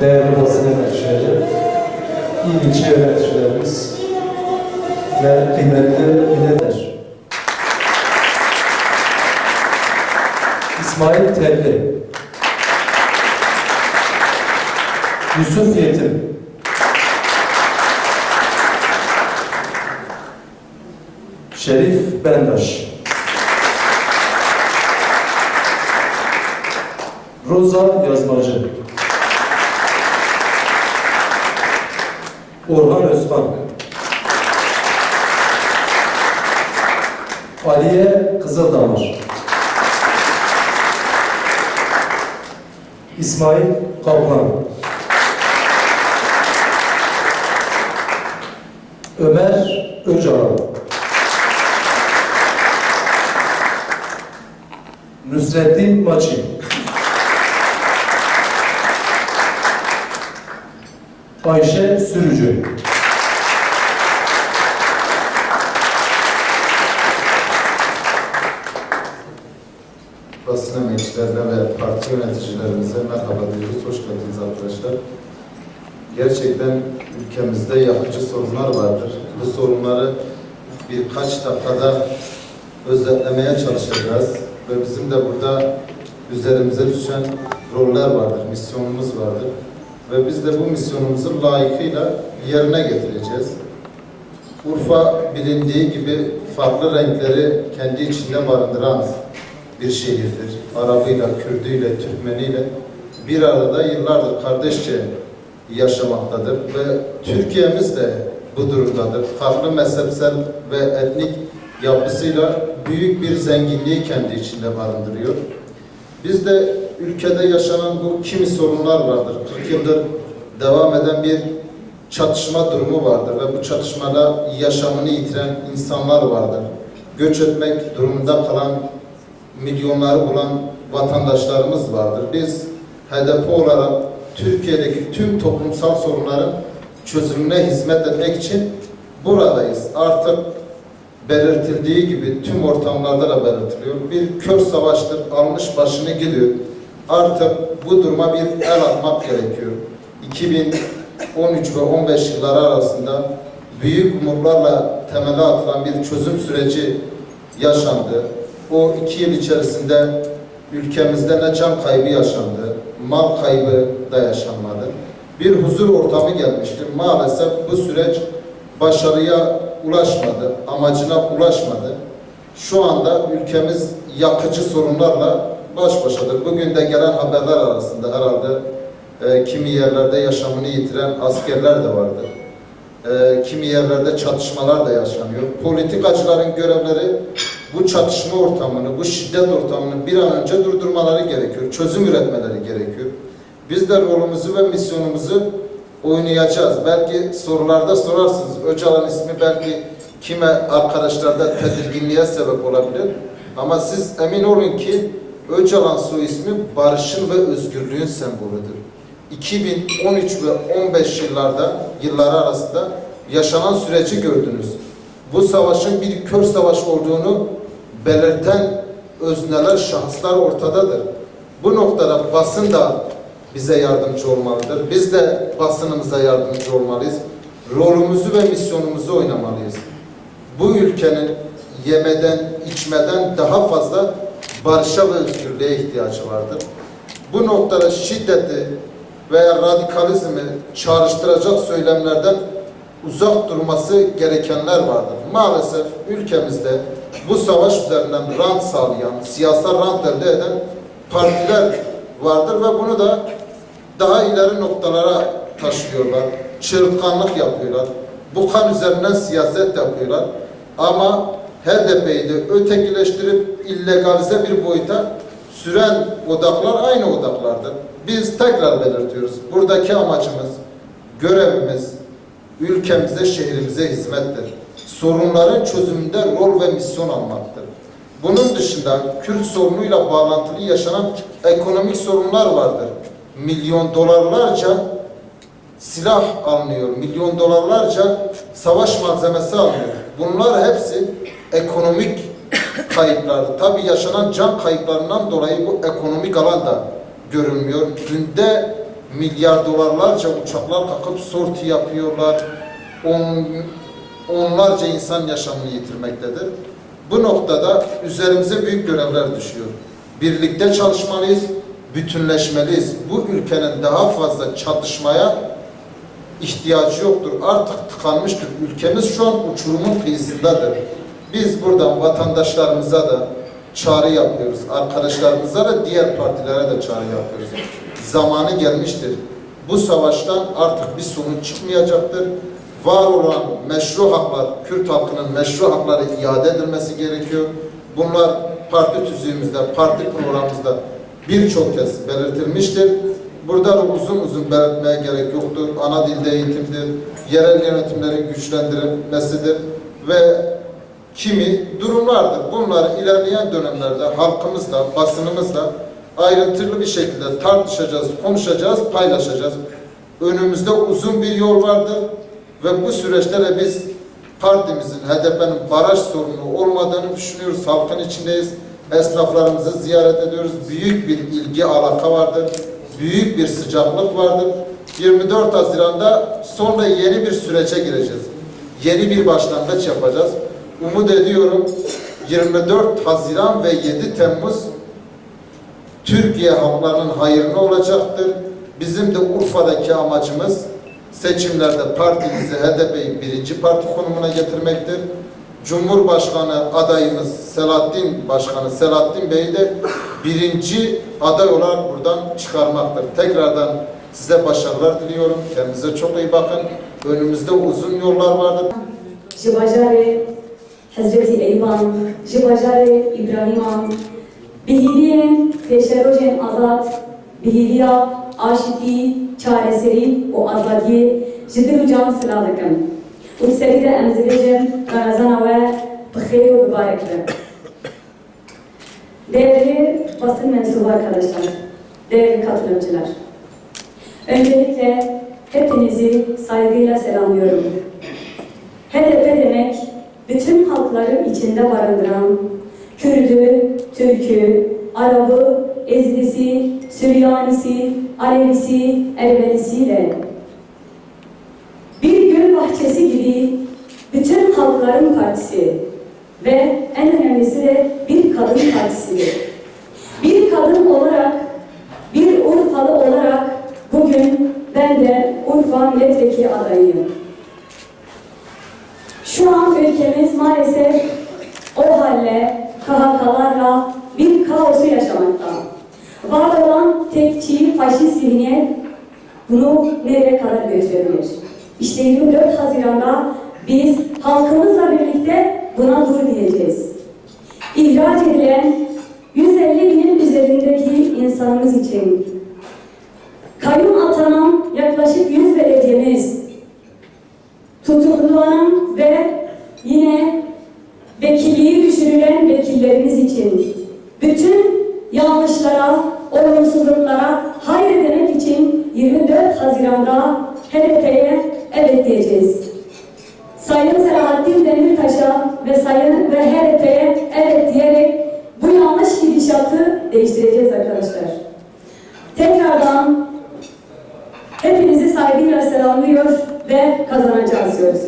değerli basın emekçileri, il ilçe yöneticilerimiz ve kıymetli milletler. İsmail Telli, Yusuf Yetim, Şerif Bendaş, Roza Yazmacı, Orhan Özkan, Aliye Kızıldamar, İsmail Kaplan, Ömer Öcalan, Nusrettin Maçı, Ayşe Sürücü, basın emekçilerine ve parti yöneticilerimize merhaba diyoruz. Hoş geldiniz arkadaşlar. Gerçekten ülkemizde yakıcı sorunlar vardır. Bu sorunları birkaç dakikada özetlemeye çalışacağız. Ve bizim de burada üzerimize düşen roller vardır, misyonumuz vardır. Ve biz de bu misyonumuzu layıkıyla yerine getireceğiz. Urfa bilindiği gibi farklı renkleri kendi içinde barındıran bir şehirdir. Arabıyla, Kürdüyle, Türkmeniyle bir arada yıllardır kardeşçe yaşamaktadır ve Türkiye'miz de bu durumdadır. Farklı mezhepsel ve etnik yapısıyla büyük bir zenginliği kendi içinde barındırıyor. Biz de ülkede yaşanan bu kimi sorunlar vardır. 40 yıldır devam eden bir çatışma durumu vardır ve bu çatışmada yaşamını yitiren insanlar vardır. Göç etmek durumunda kalan milyonları bulan vatandaşlarımız vardır. Biz HDP olarak Türkiye'deki tüm toplumsal sorunların çözümüne hizmet etmek için buradayız. Artık belirtildiği gibi tüm ortamlarda da belirtiliyor. Bir kör savaştır, almış başını gidiyor. Artık bu duruma bir el atmak gerekiyor. 2013 ve 15 yılları arasında büyük umutlarla temele atılan bir çözüm süreci yaşandı. O iki yıl içerisinde ülkemizde ne can kaybı yaşandı, mal kaybı da yaşanmadı. Bir huzur ortamı gelmişti. Maalesef bu süreç başarıya ulaşmadı, amacına ulaşmadı. Şu anda ülkemiz yakıcı sorunlarla baş başadır. Bugün de gelen haberler arasında herhalde e, kimi yerlerde yaşamını yitiren askerler de vardır. E, kimi yerlerde çatışmalar da yaşanıyor. Politikacıların görevleri bu çatışma ortamını, bu şiddet ortamını bir an önce durdurmaları gerekiyor. Çözüm üretmeleri gerekiyor. Biz de rolümüzü ve misyonumuzu oynayacağız. Belki sorularda sorarsınız. Öcalan ismi belki kime arkadaşlarda tedirginliğe sebep olabilir. Ama siz emin olun ki Öcalan soy ismi barışın ve özgürlüğün sembolüdür. 2013 ve 15 yıllarda, yılları arasında yaşanan süreci gördünüz. Bu savaşın bir kör savaş olduğunu belirten özneler, şahıslar ortadadır. Bu noktada basın da bize yardımcı olmalıdır. Biz de basınımıza yardımcı olmalıyız. Rolümüzü ve misyonumuzu oynamalıyız. Bu ülkenin yemeden, içmeden daha fazla barışa ve özgürlüğe ihtiyacı vardır. Bu noktada şiddeti veya radikalizmi çağrıştıracak söylemlerden uzak durması gerekenler vardır. Maalesef ülkemizde bu savaş üzerinden rant sağlayan, siyasal rant elde eden partiler vardır ve bunu da daha ileri noktalara taşıyorlar. Çırtkanlık yapıyorlar. Bu kan üzerinden siyaset yapıyorlar. Ama HDP'yi de ötekileştirip illegalize bir boyuta süren odaklar aynı odaklardır. Biz tekrar belirtiyoruz. Buradaki amacımız, görevimiz, ülkemize, şehrimize hizmettir. Sorunların çözümünde rol ve misyon almaktır. Bunun dışında Kürt sorunuyla bağlantılı yaşanan ekonomik sorunlar vardır. Milyon dolarlarca silah alınıyor, milyon dolarlarca savaş malzemesi alınıyor. Bunlar hepsi ekonomik kayıplardır. Tabii yaşanan can kayıplarından dolayı bu ekonomik alan da görülmüyor. Günde milyar dolarlarca uçaklar kalkıp sorti yapıyorlar. On, onlarca insan yaşamını yitirmektedir. Bu noktada üzerimize büyük görevler düşüyor. Birlikte çalışmalıyız, bütünleşmeliyiz. Bu ülkenin daha fazla çatışmaya ihtiyacı yoktur. Artık tıkanmıştır. Ülkemiz şu an uçurumun kıyısındadır. Biz buradan vatandaşlarımıza da çağrı yapıyoruz. Arkadaşlarımıza da diğer partilere de çağrı yapıyoruz. Zamanı gelmiştir. Bu savaştan artık bir sonuç çıkmayacaktır. Var olan meşru haklar, Kürt halkının meşru hakları iade edilmesi gerekiyor. Bunlar parti tüzüğümüzde, parti programımızda birçok kez belirtilmiştir. Burada da uzun uzun belirtmeye gerek yoktur. Ana dilde eğitimdir, yerel yönetimlerin güçlendirilmesidir ve kimi durumlardır. Bunları ilerleyen dönemlerde halkımızla, basınımızla ayrıntılı bir şekilde tartışacağız, konuşacağız, paylaşacağız. Önümüzde uzun bir yol vardır ve bu süreçte de biz partimizin, HDP'nin baraj sorunu olmadığını düşünüyoruz. Halkın içindeyiz. Esnaflarımızı ziyaret ediyoruz. Büyük bir ilgi alaka vardır. Büyük bir sıcaklık vardır. 24 Haziran'da sonra yeni bir sürece gireceğiz. Yeni bir başlangıç yapacağız. Umut ediyorum 24 Haziran ve 7 Temmuz Türkiye halklarının hayrına olacaktır. Bizim de Urfa'daki amacımız seçimlerde partimizi, HDP'yi birinci parti konumuna getirmektir. Cumhurbaşkanı adayımız Selahattin Başkanı Selahattin Bey'i de birinci aday olarak buradan çıkarmaktır. Tekrardan size başarılar diliyorum. Kendinize çok iyi bakın. Önümüzde uzun yollar vardır. ji bajarê Hezretî Eyban, ji bajarê İbrahîman, bihîliyên pêşerojên azad, bihîliya aşitî, çareserî û azadiyê ji dil û can sila dikim. û serî de em dibêjin Ramezana we bi xêr û bibarek be. Değerli basın mensubu arkadaşlar, değerli katılımcılar. Öncelikle hepinizi saygıyla selamlıyorum. HDP demek bütün halkları içinde barındıran Kürdü, Türkü, Arabı, Ezlisi, Süryanisi, Alevisi, Ermenisiyle bir gül bahçesi gibi bütün halkların partisi ve en önemlisi de bir kadın partisidir. Bir kadın olarak, bir Urfalı olarak bugün ben de Urfa milletvekili adayıyım. Ülkemiz maalesef o halle, KHK'larla bir kaosu yaşamakta. Var olan tekçi, faşist zihniyet bunu nereye kadar götürebilir? İşte 24 Haziran'da biz halkımızla birlikte buna dur diyeceğiz. İhraç edilen 150 binin üzerindeki insanımız için kayyum atanan yaklaşık 100 belediyemiz tutuklanan ve yine vekilliği düşürülen vekillerimiz için bütün yanlışlara, olumsuzluklara hayır demek için 24 Haziran'da HDP'ye evet diyeceğiz. Sayın Selahattin Demirtaş'a ve Sayın ve HDP'ye evet diyerek bu yanlış gidişatı değiştireceğiz arkadaşlar. Tekrardan hepinizi saygıyla selamlıyor ve kazanacağız diyoruz.